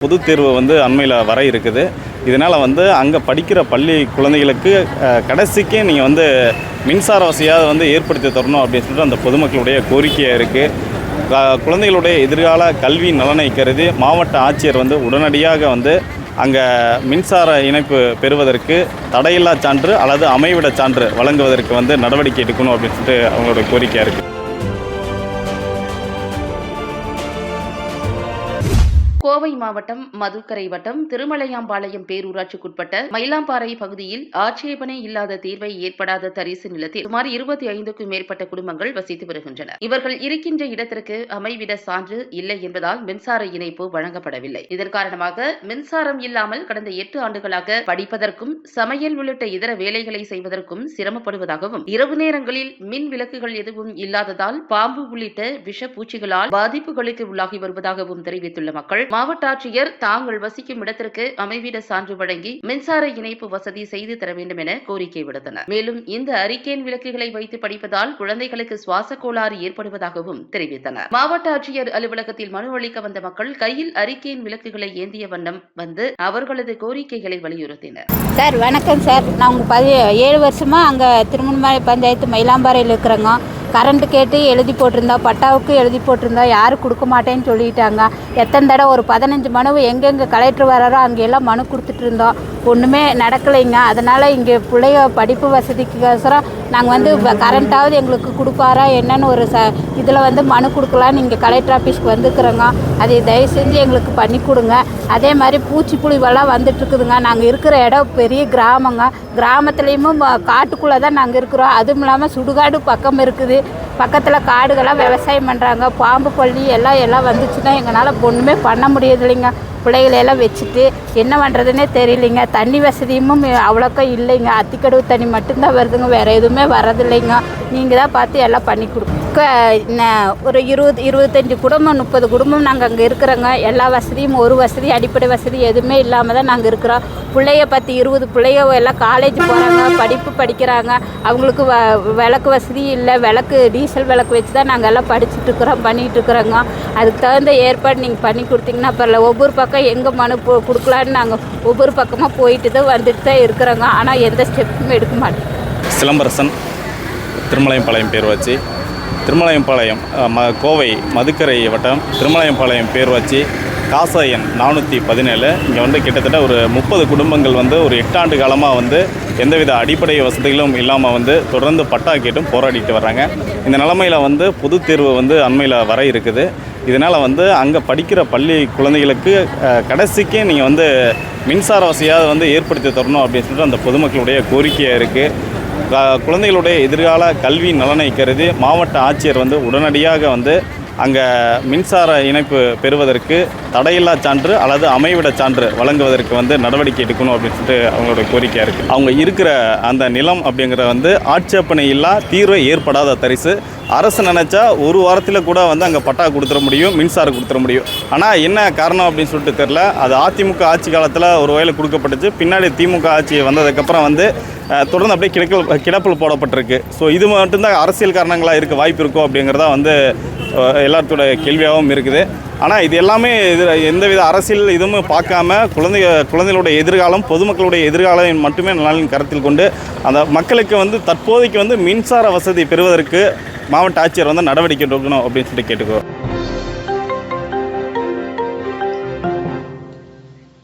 பொது தேர்வு வந்து அண்மையில் வர இருக்குது. இதனால் வந்து அங்கே படிக்கிற பள்ளி குழந்தைகளுக்கு கடைசிக்கு நீங்கள் வந்து மின்சார வசதியாவது வந்து ஏற்படுத்தி தரணும் அப்படின்னு சொல்லிட்டு அந்த பொதுமக்களுடைய கோரிக்கையாக இருக்குது குழந்தைகளுடைய எதிர்கால கல்வி நலனை கருதி மாவட்ட ஆட்சியர் வந்து உடனடியாக வந்து அங்கே மின்சார இணைப்பு பெறுவதற்கு தடையில்லா சான்று அல்லது அமைவிட சான்று வழங்குவதற்கு வந்து நடவடிக்கை எடுக்கணும் அப்படின்னு சொல்லிட்டு அவங்களோட கோரிக்கையாக இருக்குது கோவை மாவட்டம் மதுக்கரை வட்டம் திருமலையாம்பாளையம் பேரூராட்சிக்குட்பட்ட மயிலாம்பாறை பகுதியில் ஆட்சேபனை இல்லாத தீர்வை ஏற்படாத தரிசு நிலத்தில் சுமார் இருபத்தி ஐந்துக்கும் மேற்பட்ட குடும்பங்கள் வசித்து வருகின்றன. இவர்கள் இருக்கின்ற இடத்திற்கு அமைவிட சான்று இல்லை என்பதால் மின்சார இணைப்பு வழங்கப்படவில்லை. இதன் காரணமாக மின்சாரம் இல்லாமல் கடந்த எட்டு ஆண்டுகளாக படிப்பதற்கும் சமையல் உள்ளிட்ட இதர வேலைகளை செய்வதற்கும் சிரமப்படுவதாகவும் இரவு நேரங்களில் மின் விளக்குகள் எதுவும் இல்லாததால் பாம்பு உள்ளிட்ட விஷ பூச்சிகளால் பாதிப்புகளுக்கு உள்ளாகி வருவதாகவும் தெரிவித்துள்ள மக்கள் மாவட்ட ஆட்சியர் தாங்கள் வசிக்கும் இடத்திற்கு அமைவிட சான்று வழங்கி மின்சார இணைப்பு வசதி செய்து தர வேண்டும் என கோரிக்கை விடுத்தனர். மேலும் இந்த அரிக்கேன் விளக்குகளை வைத்து படிப்பதால் குழந்தைகளுக்கு சுவாச கோளாறு ஏற்படுவதாகவும் தெரிவித்தனர். மாவட்ட ஆட்சியர் அலுவலகத்தில் மனு அளிக்க வந்த மக்கள் கையில் அரிக்கேன் விளக்குகளை ஏந்திய வண்ணம் வந்து அவர்களது கோரிக்கைகளை வலியுறுத்தினர். சார் வணக்கம் சார். நான் உங்க பதி ஏழு வருஷமா அங்க திருமணமலை பஞ்சாயத்து மயிலாம்பாறையில் இருக்கிறேங்க. கரண்ட் கேட்டு எழுதி போட்டிருந்தா பட்டாவுக்கு எழுதி போட்டிருந்தா யாரும் கொடுக்க மாட்டேன்னு சொல்லிட்டாங்க. எத்தனை தடவை ஒரு பதினஞ்சு மனு எங்கெங்கே கலெக்டர் வராரோ அங்கே எல்லாம் மனு கொடுத்துட்டு இருந்தோம். ஒன்றுமே நடக்கலைங்க. அதனால் இங்கே பிள்ளைய படிப்பு வசதிக்கோசரம் நாங்கள் வந்து கரண்ட்டாவது எங்களுக்கு கொடுப்பாரா என்னன்னு ஒரு ச இதில் வந்து மனு கொடுக்கலான்னு இங்கே கலெக்டர் ஆஃபீஸ்க்கு வந்துக்கிறோங்க அதை தயவு செஞ்சு எங்களுக்கு பண்ணி கொடுங்க. அதே மாதிரி பூச்சி வந்துட்டுருக்குதுங்க. நாங்கள் இருக்கிற இடம் பெரிய கிராமங்க. கிராமத்துலேயும் காட்டுக்குள்ளே தான் நாங்கள் இருக்கிறோம். அதுவும் இல்லாமல் சுடுகாடு பக்கம் இருக்குது. பக்கத்தில் காடுகள்லாம் விவசாயம் பண்ணுறாங்க பாம்பு பள்ளி எல்லாம் எல்லாம் வந்துச்சுன்னா எங்களால் ஒன்றுமே பண்ண முடியறது இல்லைங்க பிள்ளைகளெல்லாம் வச்சுட்டு என்ன பண்ணுறதுனே தெரியலைங்க. தண்ணி வசதியும் அவ்வளோக்கா இல்லைங்க. அத்திக்கடவு தண்ணி மட்டும்தான் வருதுங்க. வேறு எதுவுமே வரதில்லைங்க நீங்கள் தான் பார்த்து எல்லாம் பண்ணி கொடுங்க. ஒரு இருபது இருபத்தஞ்சி குடும்பம் முப்பது குடும்பம் நாங்கள் அங்கே இருக்கிறோங்க. எல்லா வசதியும் ஒரு வசதி அடிப்படை வசதி எதுவுமே இல்லாமல் தான் நாங்கள் இருக்கிறோம். பிள்ளைய பத்து இருபது பிள்ளைய எல்லாம் காலேஜ் போகிறாங்க படிப்பு படிக்கிறாங்க. அவங்களுக்கு வ விளக்கு வசதி இல்லை. விளக்கு டீசல் விளக்கு வச்சு தான் நாங்கள் எல்லாம் படிச்சுட்டு இருக்கிறோம் பண்ணிகிட்டு இருக்கிறோங்க. அதுக்கு தகுந்த ஏற்பாடு நீங்கள் பண்ணி கொடுத்தீங்கன்னா பரவாயில்ல. ஒவ்வொரு பக்கம் எங்கே மனு போ கொடுக்கலான்னு நாங்கள் ஒவ்வொரு பக்கமாக போயிட்டு தான் வந்துட்டு தான் இருக்கிறோங்க. ஆனால் எந்த ஸ்டெப்பும் எடுக்க மாட்டோம். சிலம்பரசன் திருமலையம்பாளையம் வச்சு திருமலையம்பாளையம் ம கோவை மதுக்கரை வட்டம் திருமலையம்பாளையம் பேரூராட்சி காசா எண் நானூற்றி பதினேழு. இங்கே வந்து கிட்டத்தட்ட ஒரு முப்பது குடும்பங்கள் வந்து ஒரு எட்டாண்டு காலமாக வந்து எந்தவித அடிப்படை வசதிகளும் இல்லாமல் வந்து தொடர்ந்து பட்டா கேட்டும் போராடிட்டு வர்றாங்க. இந்த நிலமையில் வந்து பொது தேர்வு வந்து அண்மையில் வர இருக்குது. இதனால் வந்து அங்கே படிக்கிற பள்ளி குழந்தைகளுக்கு கடைசிக்கு நீங்கள் வந்து மின்சார வசதியாக வந்து ஏற்படுத்தி தரணும் அப்படின்னு சொல்லிட்டு அந்த பொதுமக்களுடைய கோரிக்கையாக இருக்குது குழந்தைகளுடைய எதிர்கால கல்வி நலனை கருதி மாவட்ட ஆட்சியர் வந்து உடனடியாக வந்து அங்கே மின்சார இணைப்பு பெறுவதற்கு தடையில்லா சான்று அல்லது அமைவிட சான்று வழங்குவதற்கு வந்து நடவடிக்கை எடுக்கணும் அப்படின்னு சொல்லிட்டு அவங்களோட கோரிக்கையாக இருக்குது அவங்க இருக்கிற அந்த நிலம் அப்படிங்கிற வந்து ஆட்சேபனை இல்லா தீர்வை ஏற்படாத தரிசு. அரசு நினச்சா ஒரு வாரத்தில் கூட வந்து அங்கே பட்டா கொடுத்துட முடியும் மின்சாரம் கொடுத்துட முடியும். ஆனால் என்ன காரணம் அப்படின்னு சொல்லிட்டு தெரில அது அதிமுக ஆட்சி காலத்தில் ஒரு வகையில் கொடுக்கப்பட்டுச்சு. பின்னாடி திமுக ஆட்சி வந்ததுக்கப்புறம் வந்து தொடர்ந்து அப்படியே கிடக்கல் கிடப்பில் போடப்பட்டிருக்கு. ஸோ இது மட்டும்தான் அரசியல் காரணங்களாக இருக்க வாய்ப்பு இருக்கும் அப்படிங்கிறதா வந்து எல்லாத்தோட கேள்வியாகவும் இருக்குது. ஆனால் இது எல்லாமே இது எந்தவித அரசியல் இதுவும் பார்க்காம குழந்தை குழந்தைகளுடைய எதிர்காலம் பொதுமக்களுடைய எதிர்காலம் மட்டுமே நல்ல கருத்தில் கொண்டு அந்த மக்களுக்கு வந்து தற்போதைக்கு வந்து மின்சார வசதி பெறுவதற்கு மாவட்ட ஆட்சியர் வந்து நடவடிக்கை எடுக்கணும் அப்படின்னு சொல்லிட்டு கேட்டுக்கோ.